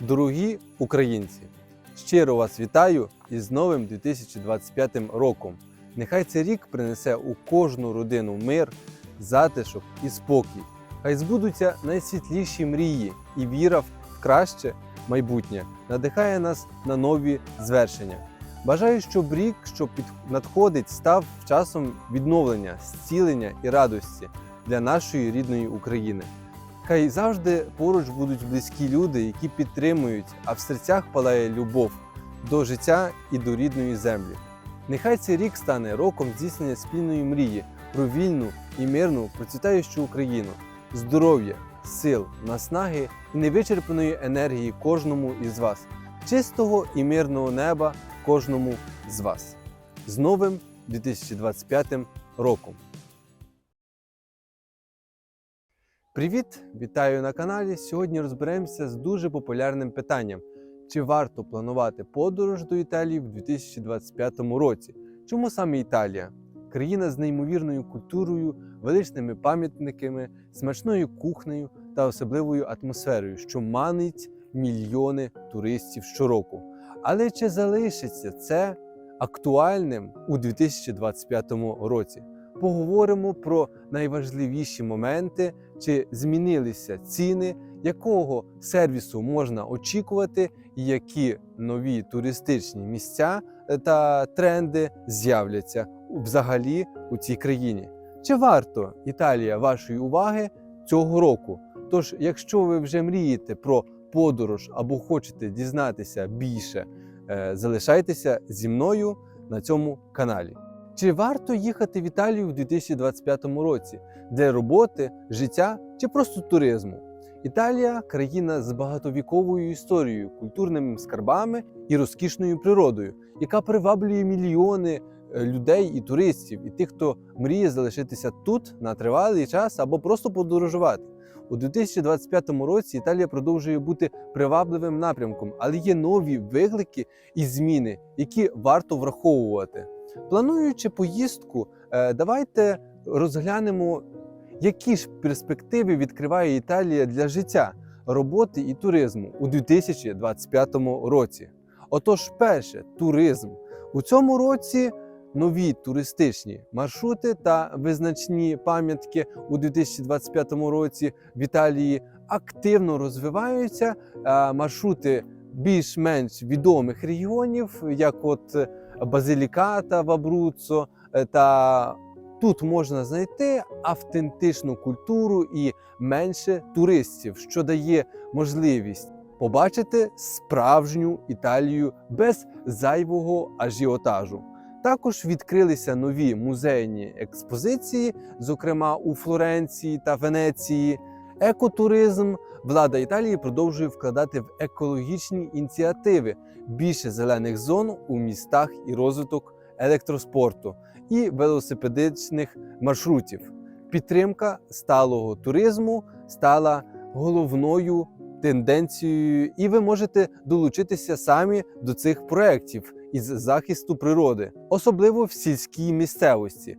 Дорогі українці, щиро вас вітаю із новим 2025 роком. Нехай цей рік принесе у кожну родину мир, затишок і спокій. Хай збудуться найсвітліші мрії і віра в краще майбутнє надихає нас на нові звершення. Бажаю, щоб рік, що надходить, став часом відновлення, зцілення і радості для нашої рідної України. Хай завжди поруч будуть близькі люди, які підтримують, а в серцях палає любов до життя і до рідної землі. Нехай цей рік стане роком здійснення спільної мрії про вільну і мирну процвітаючу Україну, здоров'я, сил, наснаги і невичерпаної енергії кожному із вас, чистого і мирного неба кожному з вас. З новим 2025 роком! Привіт! Вітаю на каналі. Сьогодні розберемося з дуже популярним питанням: чи варто планувати подорож до Італії в 2025 році? Чому саме Італія? Країна з неймовірною культурою, величними пам'ятниками, смачною кухнею та особливою атмосферою, що манить мільйони туристів щороку. Але чи залишиться це актуальним у 2025 році? Поговоримо про найважливіші моменти, чи змінилися ціни, якого сервісу можна очікувати, які нові туристичні місця та тренди з'являться взагалі у цій країні. Чи варто Італія вашої уваги цього року? Тож, якщо ви вже мрієте про подорож або хочете дізнатися більше, е, залишайтеся зі мною на цьому каналі. Чи варто їхати в Італію в 2025 році для роботи, життя чи просто туризму? Італія країна з багатовіковою історією, культурними скарбами і розкішною природою, яка приваблює мільйони е, людей і туристів, і тих, хто мріє залишитися тут на тривалий час або просто подорожувати. У 2025 році Італія продовжує бути привабливим напрямком, але є нові виклики і зміни, які варто враховувати. Плануючи поїздку, е, давайте розглянемо, які ж перспективи відкриває Італія для життя, роботи і туризму у 2025 році. Отож, перше, туризм у цьому році. Нові туристичні маршрути та визначні пам'ятки у 2025 році в Італії активно розвиваються. Е, Маршрути більш-менш відомих регіонів, як от Базиліката в Абруццо, е, та тут можна знайти автентичну культуру і менше туристів, що дає можливість побачити справжню Італію без зайвого ажіотажу. Також відкрилися нові музейні експозиції, зокрема у Флоренції та Венеції. Екотуризм влада Італії продовжує вкладати в екологічні ініціативи, більше зелених зон у містах і розвиток електроспорту і велосипедичних маршрутів. Підтримка сталого туризму стала головною тенденцією, і ви можете долучитися самі до цих проєктів із захисту природи, особливо в сільській місцевості.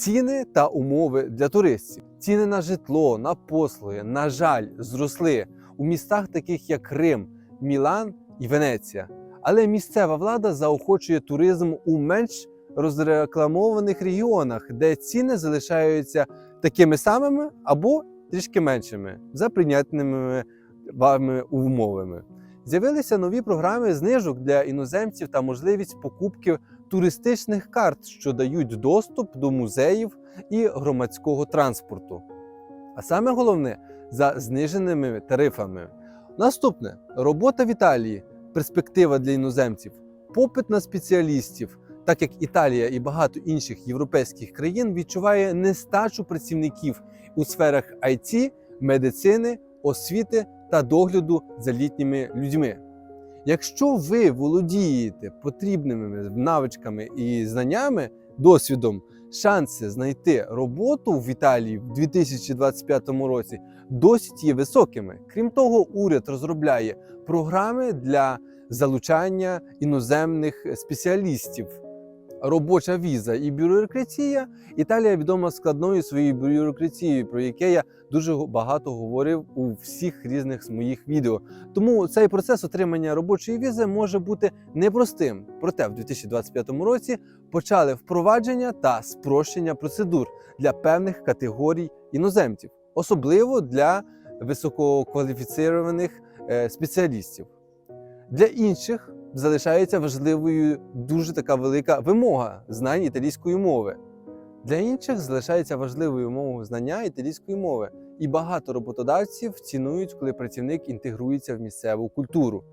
Ціни та умови для туристів. Ціни на житло, на послуги, на жаль, зросли у містах, таких як Рим, Мілан і Венеція. Але місцева влада заохочує туризм у менш розрекламованих регіонах, де ціни залишаються такими самими або трішки меншими за прийнятними вами умовами. З'явилися нові програми знижок для іноземців та можливість покупки туристичних карт, що дають доступ до музеїв і громадського транспорту. А саме головне за зниженими тарифами. Наступне робота в Італії, перспектива для іноземців, попит на спеціалістів, так як Італія і багато інших європейських країн відчуває нестачу працівників у сферах IT, медицини, освіти та догляду за літніми людьми. Якщо ви володієте потрібними навичками і знаннями, досвідом, шанси знайти роботу в Італії в 2025 році досить є високими. Крім того, уряд розробляє програми для залучання іноземних спеціалістів робоча віза і бюрократія, Італія відома складною своєю бюрократією, про яке я дуже багато говорив у всіх різних моїх відео. Тому цей процес отримання робочої візи може бути непростим. Проте в 2025 році почали впровадження та спрощення процедур для певних категорій іноземців, особливо для висококваліфіцірованих е, спеціалістів. Для інших залишається важливою дуже така велика вимога знань італійської мови. Для інших залишається важливою вимогою знання італійської мови, і багато роботодавців цінують, коли працівник інтегрується в місцеву культуру.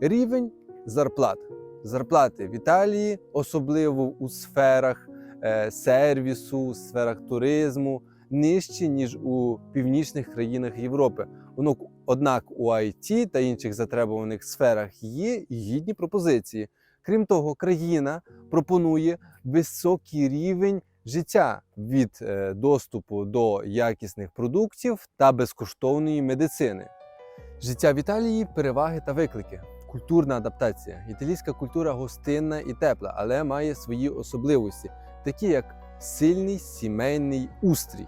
Рівень зарплат. Зарплати в Італії, особливо у сферах е, сервісу, сферах туризму, нижчі, ніж у північних країнах Європи. Воно, однак у IT та інших затребуваних сферах є гідні пропозиції. Крім того, країна пропонує високий рівень життя від е, доступу до якісних продуктів та безкоштовної медицини. Життя в Італії переваги та виклики. Культурна адаптація. Італійська культура гостинна і тепла, але має свої особливості, такі як сильний сімейний устрій,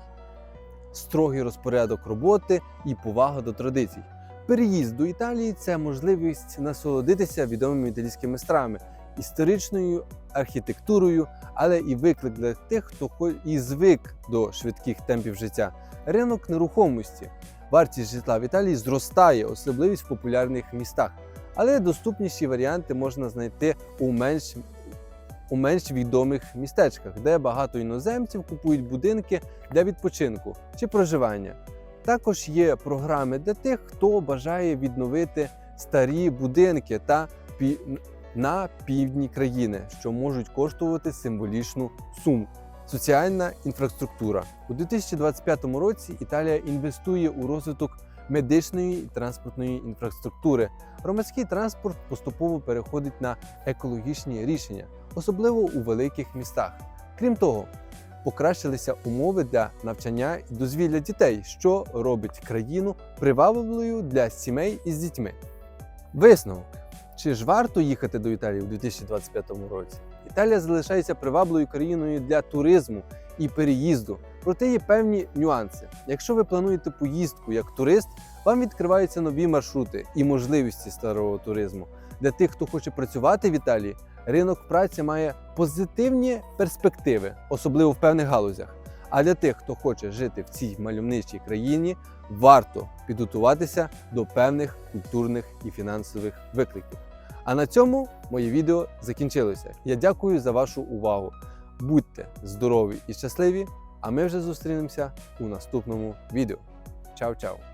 строгий розпорядок роботи і повага до традицій. Переїзд до Італії це можливість насолодитися відомими італійськими стравами, історичною архітектурою, але і виклик для тих, хто і звик до швидких темпів життя. Ринок нерухомості. Вартість житла в Італії зростає, особливість в популярних містах, але доступніші варіанти можна знайти у менш у менш відомих містечках, де багато іноземців купують будинки для відпочинку чи проживання. Також є програми для тих, хто бажає відновити старі будинки та пі- на півдні країни, що можуть коштувати символічну суму. Соціальна інфраструктура у 2025 році Італія інвестує у розвиток медичної і транспортної інфраструктури. Громадський транспорт поступово переходить на екологічні рішення, особливо у великих містах. Крім того, покращилися умови для навчання і дозвілля дітей, що робить країну привабливою для сімей із дітьми. Висновок: чи ж варто їхати до Італії у 2025 році? Італія залишається привабливою країною для туризму і переїзду. Проте є певні нюанси. Якщо ви плануєте поїздку як турист, вам відкриваються нові маршрути і можливості старого туризму. Для тих, хто хоче працювати в Італії, ринок праці має позитивні перспективи, особливо в певних галузях. А для тих, хто хоче жити в цій мальовничій країні, варто підготуватися до певних культурних і фінансових викликів. А на цьому моє відео закінчилося. Я дякую за вашу увагу. Будьте здорові і щасливі! А ми вже зустрінемося у наступному відео. Чао-чао!